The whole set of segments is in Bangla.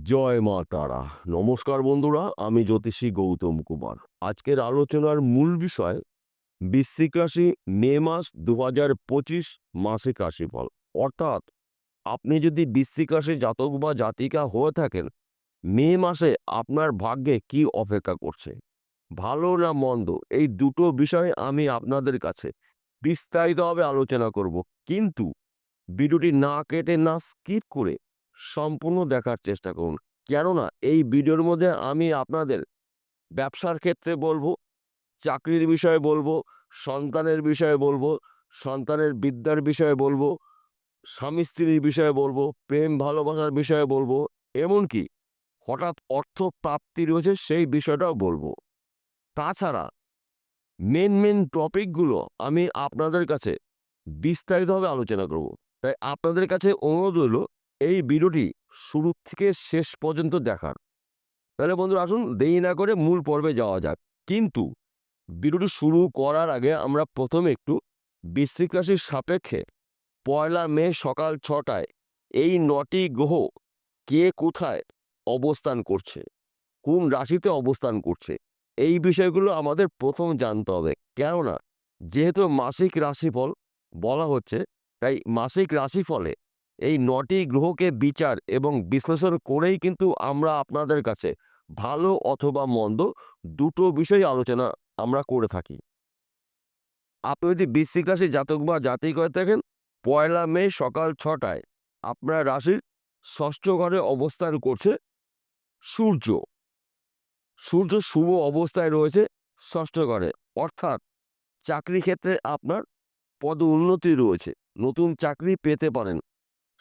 জয় মা তারা। নমস্কার বন্ধুরা, আমি জ্যোতিষী গৌতম কুমার। আজকের আলোচনার মূল বিষয়, বৃশ্চিক রাশি মে মাস দু হাজার পঁচিশ মাসিক রাশিফল। অর্থাৎ, আপনি যদি বৃশ্চিক রাশি জাতক বা জাতিকা হয়ে থাকেন, মে মাসে আপনার ভাগ্যে কি অপেক্ষা করছে? ভালো না মন্দ? এই দুটো বিষয়ে আমি আপনাদের কাছে বিস্তারিতভাবে আলোচনা করব। কিন্তু, ভিডিওটি না কেটে না স্কিপ করে সম্পূর্ণ দেখার চেষ্টা করুন। কেননা এই ভিডিওর মধ্যে আমি আপনাদের ব্যবসার ক্ষেত্রে বলব, চাকরির বিষয়ে বলব, সন্তানের বিষয়ে বলব, সন্তানের বিদ্যার বিষয়ে বলব, স্বামী স্ত্রীর বিষয়ে বলব, প্রেম, ভালোবাসার বিষয়ে বলব, এমনকি হঠাৎ অর্থ প্রাপ্তি রয়েছে সেই বিষয়টাও বলব। তাছাড়া মেন মেন টপিকগুলো আমি আপনাদের কাছে বিস্তারিতভাবে আলোচনা করব। তাই আপনাদের কাছে অনুরোধ রইল এই ভিডিওটি শুরু থেকে শেষ পর্যন্ত দেখার। তাহলে বন্ধুরা আসুন, দেরি না করে মূল পর্বে যাওয়া যাক। কিন্তু ভিডিওটি শুরু করার আগে আমরা প্রথমে একটু বৃশ্চিক রাশির সাপেক্ষে পয়লা মে সকাল ছটায় এই নটি গ্রহ কে কোথায় অবস্থান করছে, কোন রাশিতে অবস্থান করছে, এই বিষয়গুলো আমাদের প্রথম জানতে হবে। কেননা, যেহেতু মাসিক রাশিফল বলা হচ্ছে, তাই মাসিক রাশিফলে এই নটি গ্রহকে বিচার এবং বিশ্লেষণ করেই কিন্তু আমরা আপনাদের কাছে ভালো অথবা মন্দ দুটো বিষয় আলোচনা আমরা করে থাকি। আপনি যদি বৃশ্চিক রাশি জাতক বা জাতি করে থাকেন, পয়লা মে সকাল ছটায় আপনার রাশির ষষ্ঠ ঘরে অবস্থান করছে সূর্য। সূর্য শুভ অবস্থায় রয়েছে ষষ্ঠ ঘরে। অর্থাৎ চাকরি ক্ষেত্রে আপনার পদ উন্নতি রয়েছে। নতুন চাকরি পেতে পারেন।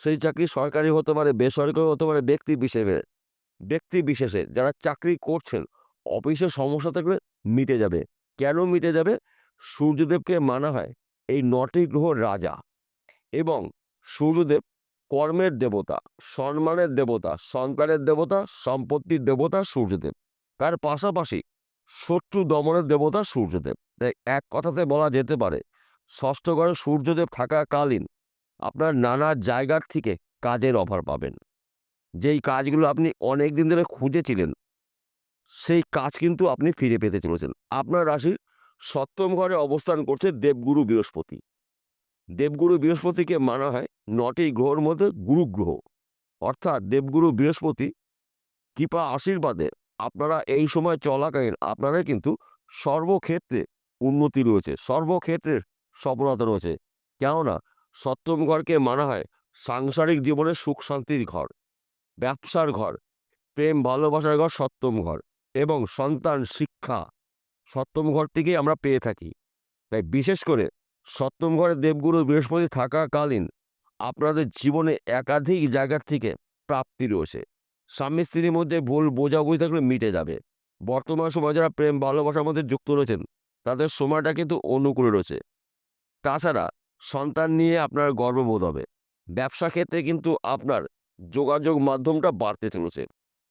সেই চাকরি সরকারি হতে পারে, বেসরকারি হতে পারে, ব্যক্তি বিশেষে। ব্যক্তি বিশেষে যারা চাকরি করছেন, অফিসে সমস্যা থাকলে মিটে যাবে। কেন মিটে যাবে? সূর্যদেবকে মানা হয় এই নটি গ্রহ রাজা এবং সূর্যদেব কর্মের দেবতা, সম্মানের দেবতা সন্তানের দেবতা, সম্পত্তির দেবতা সূর্যদেব। তার পাশাপাশি শত্রু দমনের দেবতা সূর্যদেব। তাই এক কথাতে বলা যেতে পারে, ষষ্ঠ ঘরে সূর্যদেব থাকাকালীন আপনার নানা জায়গার থেকে কাজের অফার পাবেন। যেই কাজগুলো আপনি অনেক দিন ধরে খুঁজেছিলেন, সেই কাজ কিন্তু আপনি ফিরে পেতে চলেছেন। আপনার রাশির সপ্তম ঘরে অবস্থান করছে দেবগুরু বৃহস্পতি। দেবগুরু বৃহস্পতিকে মানা হয় নটি গ্রহর মধ্যে গুরু গ্রহ। অর্থাৎ দেবগুরু বৃহস্পতি কৃপা আশীর্বাদে আপনারা এই সময় চলাকালীন আপনাদের কিন্তু সর্বক্ষেত্রে উন্নতি রয়েছে, সর্বক্ষেত্রের সফলতা রয়েছে। কেননা সপ্তম ঘরকে মানা হয় সাংসারিক জীবনের সুখ শান্তির ঘর, ব্যবসার ঘর, প্রেম ভালোবাসার ঘর সপ্তম ঘর এবং সন্তান শিক্ষা। সপ্তম ঘর থেকেই আমরা পেয়ে থাকি। তাই বিশেষ করে সপ্তম ঘরে দেবগুরু বৃহস্পতি থাকাকালীন আপনাদের জীবনে একাধিক জায়গার থেকে প্রাপ্তি রয়েছে। স্বামী স্ত্রীর মধ্যে ভুল বোঝাবুঝি থাকলে মিটে যাবে। বর্তমান সময় যারা প্রেম ভালোবাসার মধ্যে যুক্ত রয়েছেন, তাদের সময়টা কিন্তু অনুকূলে রয়েছে। তাছাড়া সন্তান নিয়ে আপনার গর্ববোধ হবে। ব্যবসা ক্ষেত্রে কিন্তু আপনার যোগাযোগ মাধ্যমটা বাড়তে চলেছে।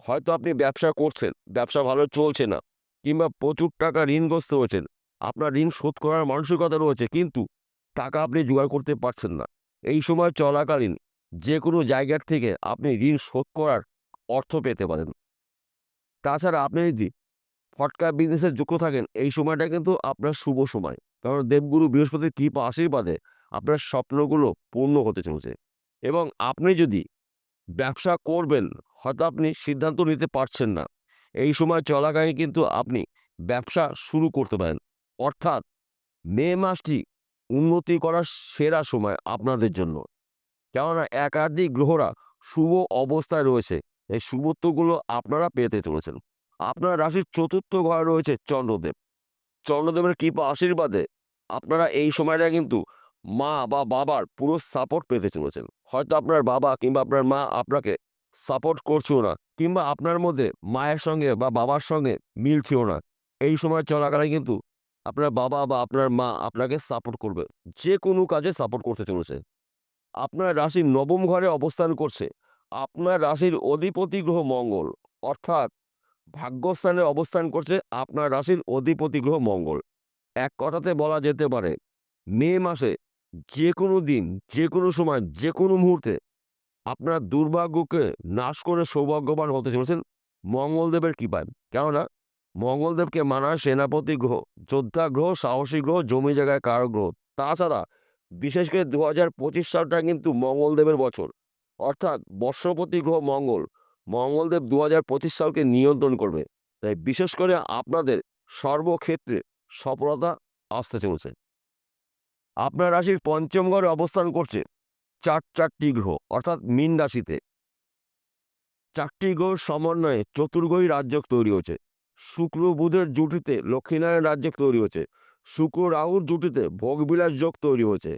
হয়তো আপনি ব্যবসা করছেন, ব্যবসা ভালো চলছে না, কিংবা প্রচুর টাকা ঋণগ্রস্ত হয়েছেন, আপনার ঋণ শোধ করার মানসিকতা রয়েছে, কিন্তু টাকা আপনি জোগাড় করতে পারছেন না। এই সময় চলাকালীন যে কোনো জায়গার থেকে আপনি ঋণ শোধ করার অর্থ পেতে পারেন। তাছাড়া আপনি যদি ফটকা বিজনেসে যুক্ত থাকেন, এই সময়টা কিন্তু আপনার শুভ সময়। কারণ দেবগুরু বৃহস্পতির কৃপা আশীর্বাদে আপনার স্বপ্নগুলো পূর্ণ হতে চলেছে। এবং আপনি যদি ব্যবসা করবেন, হয়তো আপনি সিদ্ধান্ত নিতে পারছেন না। এই সময় চলাকালীন কিন্তু আপনি ব্যবসা শুরু করতে পারেন। অর্থাৎ মে মাসটি উন্নতি করার সেরা সময় আপনাদের জন্য। কেননা একাধিক গ্রহরা শুভ অবস্থায় রয়েছে। এই শুভত্বগুলো আপনারা পেতে চলেছেন। আপনার রাশির চতুর্থ ঘরে রয়েছে চন্দ্রদেব। চন্দ্রদেবের কৃপা আশীর্বাদে আপনারা এই সময়টা কিন্তু মা বা বাবার পুরো সাপোর্ট পেতে চলেছেন। হয়তো আপনার বাবা কিংবা আপনার মা আপনাকে সাপোর্ট করছিল না, কিংবা আপনার মধ্যে মায়ের সঙ্গে বা বাবার সঙ্গে মিল ছিল না। এই সময় চলাকালীন কিন্তু আপনার বাবা বা আপনার মা আপনাকে সাপোর্ট করবে, যে কোনো কাজে সাপোর্ট করতে চলেছে। আপনার রাশির নবম ঘরে অবস্থান করছে। আপনার রাশির অধিপতি গ্রহ মঙ্গল, অর্থাৎ ভাগ্যস্থানে অবস্থান করছে আপনার রাশির অধিপতি গ্রহ মঙ্গল। এক কথাতে বলা যেতে পারে, মে মাসে যে কোনো দিন যে কোনো সময় যে কোনো মুহূর্তে আপনার দুর্ভাগ্যকে নাশ করে সৌভাগ্যবান হতে চলেছেন মঙ্গলদেবের কৃপায়। কেননা মঙ্গলদেবকে মানা সেনাপতি গ্রহ, যোদ্ধা গ্রহ, সাহসী গ্রহ, জমি জায়গায় কার গ্রহ। তাছাড়া বিশেষ করে দু হাজার পঁচিশ সালটা কিন্তু মঙ্গলদেবের বছর। অর্থাৎ বর্ষপতি গ্রহ মঙ্গল। মঙ্গলদেব দু হাজার পঁচিশ সালকে নিয়ন্ত্রণ করবে। তাই বিশেষ করে আপনাদের সর্বক্ষেত্রে সফলতা আসতে চলেছে। আপনার রাশির পঞ্চম ঘরে অবস্থান করছে চার চারটি গ্রহ, অর্থাৎ মীন রাশিতে। চারটি গ্রহ সমন্বয়ে চতুর্গ্রহী রাজ্য তৈরি হয়েছে। শুক্র বুধের জুটিতে লক্ষ্মীনারায়ণ রাজ্য তৈরি হয়েছে। শুক্র রাহুর জুটিতে ভোগবিলাস যোগ তৈরি হয়েছে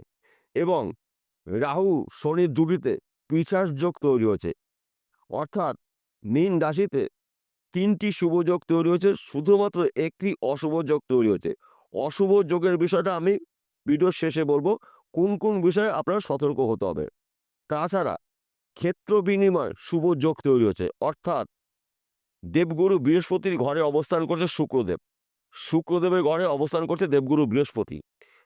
এবং রাহু শনির জুটিতে পিছাস যোগ তৈরি হয়েছে। অর্থাৎ মীন রাশিতে তিনটি শুভ যোগ তৈরি হয়েছে, শুধুমাত্র একটি অশুভ যোগ তৈরি হয়েছে। অশুভ যোগের বিষয়টা আমি ভিডিওর শেষে বলব, কোন কোন বিষয়ে আপনার সতর্ক হতে হবে। তাছাড়া, ক্ষেত্র বিনিময় শুভ যোগ তৈরি হচ্ছে। অর্থাৎ, দেবগুরু বৃহস্পতির ঘরে অবস্থান করছে শুক্রদেব। শুক্রদেবের ঘরে অবস্থান করছে দেবগুরু বৃহস্পতি।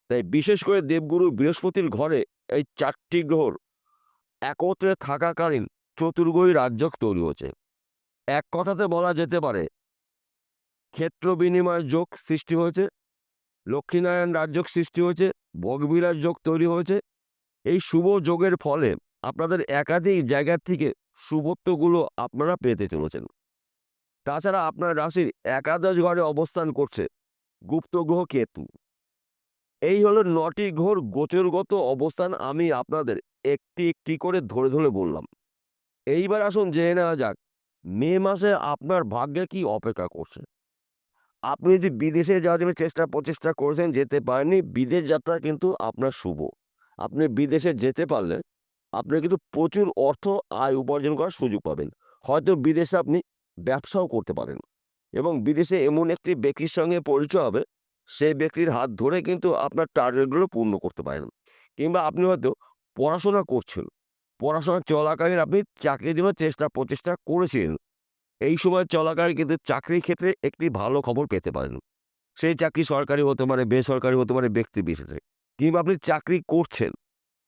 তাই বিশেষ করে দেবগুরু বৃহস্পতির ঘরে এই চারটি গ্রহর একত্রে থাকাকালীন চতুর্গ্রহী রাজ্যক তৈরি হচ্ছে। এক কথাতে বলা যেতে পারে, ক্ষেত্র বিনিময় যোগ সৃষ্টি হয়েছে লক্ষ্মীনারায়ণ রাজ্যক সৃষ্টি হয়েছে ভোগবিলাস যোগ তৈরি হয়েছে। এই শুভ যোগের ফলে আপনাদের একাধিক জায়গার থেকে শুভত্বগুলো আপনারা পেতে চলেছেন। তাছাড়া আপনার রাশির একাদশ ঘরে অবস্থান করছে গুপ্ত গ্রহ কেতু। এই হলো নটি গ্রহর গোচরগত অবস্থান আমি আপনাদের একটি একটি করে ধরে ধরে বললাম। এইবার আসুন জেনে নেওয়া যাক, মে মাসে আপনার ভাগ্যে কি অপেক্ষা করছে? আপনি যদি বিদেশে যাওয়ার জন্য চেষ্টা, প্রচেষ্টা করেছেন যেতে পারেননি, বিদেশ যাত্রা কিন্তু আপনার শুভ। আপনি বিদেশে যেতে পারলে আপনি কিন্তু প্রচুর অর্থ আয় উপার্জন করার সুযোগ পাবেন। হয়তো বিদেশে আপনি ব্যবসাও করতে পারেন এবং বিদেশে এমন একটি ব্যক্তির সঙ্গে পরিচয় হবে, সেই ব্যক্তির হাত ধরে কিন্তু আপনার টার্গেটগুলো পূর্ণ করতে পারেন। কিংবা আপনি হয়তো পড়াশোনা করছেন, পড়াশোনা চলাকালীন আপনি চাকরি দেওয়ার চেষ্টা, প্রচেষ্টা করেছিলেন। এই সময় চলাকালীন কিন্তু চাকরির ক্ষেত্রে একটি ভালো খবর পেতে পারেন। সেই চাকরি সরকারি হতে পারে, বেসরকারি হতে পারে, ব্যক্তি বিশেষে। কিংবা আপনি চাকরি করছেন,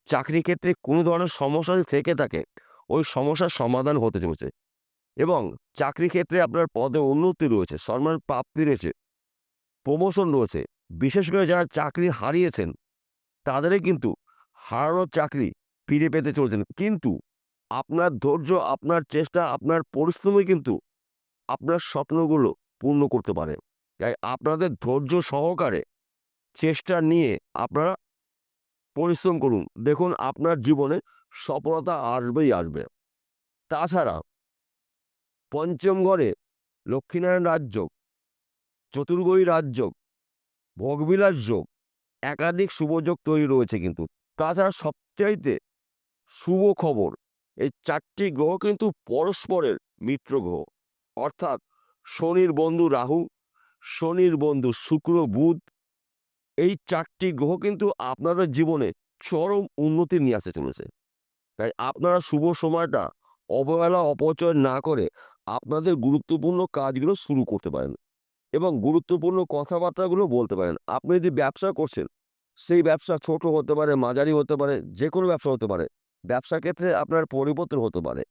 চাকরির ক্ষেত্রে কোনো ধরনের সমস্যা থেকে থাকে, ওই সমস্যার সমাধান হতে চলেছে। এবং চাকরি ক্ষেত্রে আপনার পদে উন্নতি রয়েছে, সম্মান প্রাপ্তি রয়েছে, প্রমোশন রয়েছে। বিশেষ করে যারা চাকরি হারিয়েছেন, তাদেরই কিন্তু হারানোর চাকরি ফিরে পেতে চলছেন। কিন্তু আপনার ধৈর্য, আপনার চেষ্টা, আপনার পরিশ্রমই কিন্তু আপনার স্বপ্নগুলো পূর্ণ করতে পারে। তাই আপনাদের ধৈর্য সহকারে চেষ্টা নিয়ে আপনারা পরিশ্রম করুন। দেখুন, আপনার জীবনে সফলতা আসবেই আসবে। তাছাড়া পঞ্চম ঘরে লক্ষ্মীনারায়ণ রাজ্য চতুর্গই রাজ্য ভোগবিলাস যোগ, একাধিক শুভযোগ তৈরি রয়েছে কিন্তু। তাছাড়া সবচাইতে শুভ খবর এই চারটি গ্রহ কিন্তু পরস্পরের মিত্র গ্রহ। অর্থাৎ শনির বন্ধু রাহু, শনির বন্ধু শুক্র, বুধ, এই চারটি গ্রহ কিন্তু আপনাদের জীবনে চরম উন্নতি নিয়ে আসতে চলেছে। তাই আপনারা শুভ সময়টা অবহেলা, অপচয় না করে আপনাদের গুরুত্বপূর্ণ কাজগুলো শুরু করতে পারেন এবং গুরুত্বপূর্ণ কথাবার্তাগুলো বলতে পারেন। আপনি যদি ব্যবসা করছেন, সেই ব্যবসা ছোট হতে পারে, মাঝারি হতে পারে যে কোনো ব্যবসা হতে পারে ব্যবসা ক্ষেত্রে আপনার পরিবর্তন হতে পারে।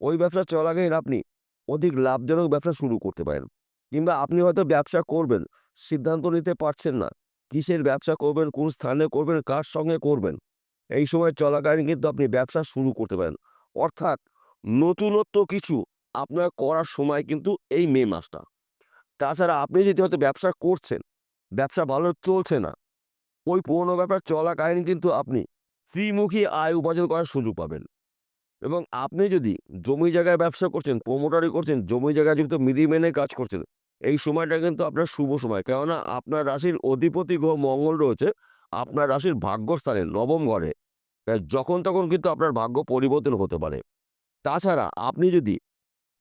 ওই ব্যবসা চলাকালীন আপনি অধিক লাভজনক ব্যবসা শুরু করতে পারেন। কিংবা আপনি হয়তো ব্যবসা করবেন, সিদ্ধান্ত নিতে পারছেন না। কিসের ব্যবসা করবেন, কোন স্থানে করবেন, কার সঙ্গে করবেন? এই সময় চলাকালীন কিন্তু আপনি ব্যবসা শুরু করতে পারেন। অর্থাৎ নতুনত্ব কিছু আপনার করার সময় কিন্তু এই মে মাসটা। তাছাড়া আপনি যদি হয়তো ব্যবসা করছেন, ব্যবসা ভালো চলছে না, ওই পুরনো ব্যাপার চলাকালীন কিন্তু আপনি ত্রিমুখী আয় উপার্জন করার সুযোগ পাবেন। এবং আপনি যদি জমি জায়গায় ব্যবসা করছেন প্রমোটারি করছেন, জমি জায়গায় যদি মিদি মেনে কাজ করছেন, এই সময়টা কিন্তু আপনার শুভ সময়। কেননা আপনার রাশির অধিপতি গ্রহ মঙ্গল রয়েছে, আপনার রাশির ভাগ্যস্থানে নবম ঘরে। যখন তখন কিন্তু আপনার ভাগ্য পরিবর্তন হতে পারে। তাছাড়া আপনি যদি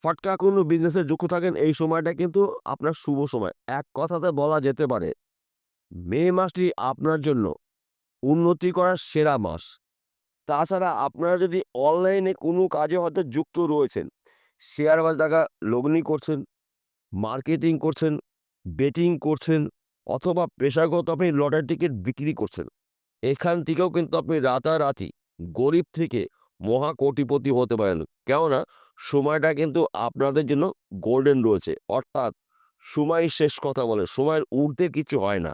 ফটকা কোনো বিজনেসে যুক্ত থাকেন, এই সময়টা কিন্তু আপনার শুভ সময়। এক কথাতে বলা যেতে পারে, মে মাসটি আপনার জন্য উন্নতি করার সেরা মাস। তাছাড়া আপনারা যদি অনলাইনে কোনো কাজে হয়তো যুক্ত রয়েছেন, শেয়ার বাজার টাকা লগ্নি করছেন, মার্কেটিং করছেন, বেটিং করছেন, অথবা পেশাগত আপনি লটারি টিকিট বিক্রি করছেন, এখান থেকেও কিন্তু আপনি রাতারাতি গরিব থেকে মহা কোটিপতি হতে পারেন। কেননা, সময়টা কিন্তু আপনাদের জন্য গোল্ডেন রয়েছে। অর্থাৎ সময় শেষ কথা বলে, সময়ের ঊর্ধ্বে কিছু হয় না।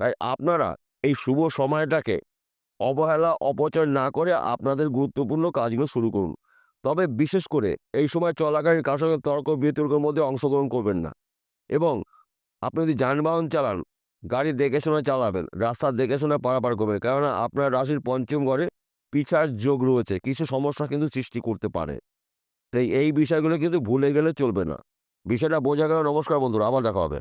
তাই আপনারা এই শুভ সময়টাকে অবহেলা, অপচয় না করে আপনাদের গুরুত্বপূর্ণ কাজগুলো শুরু করুন। তবে বিশেষ করে এই সময় চলাকালীন কার সঙ্গে তর্ক বিতর্কের মধ্যে অংশগ্রহণ করবেন না এবং আপনি যদি যানবাহন চালান, গাড়ি দেখে শুনে চালাবেন, রাস্তা দেখে শুনে পারাপার করবেন, কেননা আপনার রাশির পঞ্চম ঘরে পিছার যোগ রয়েছে, কিছু সমস্যা কিন্তু সৃষ্টি করতে পারে। তাই এই বিষয়গুলো কিন্তু ভুলে গেলে চলবে না। বিষয়টা বোঝা গেল। নমস্কার বন্ধুরা, আবার দেখা হবে।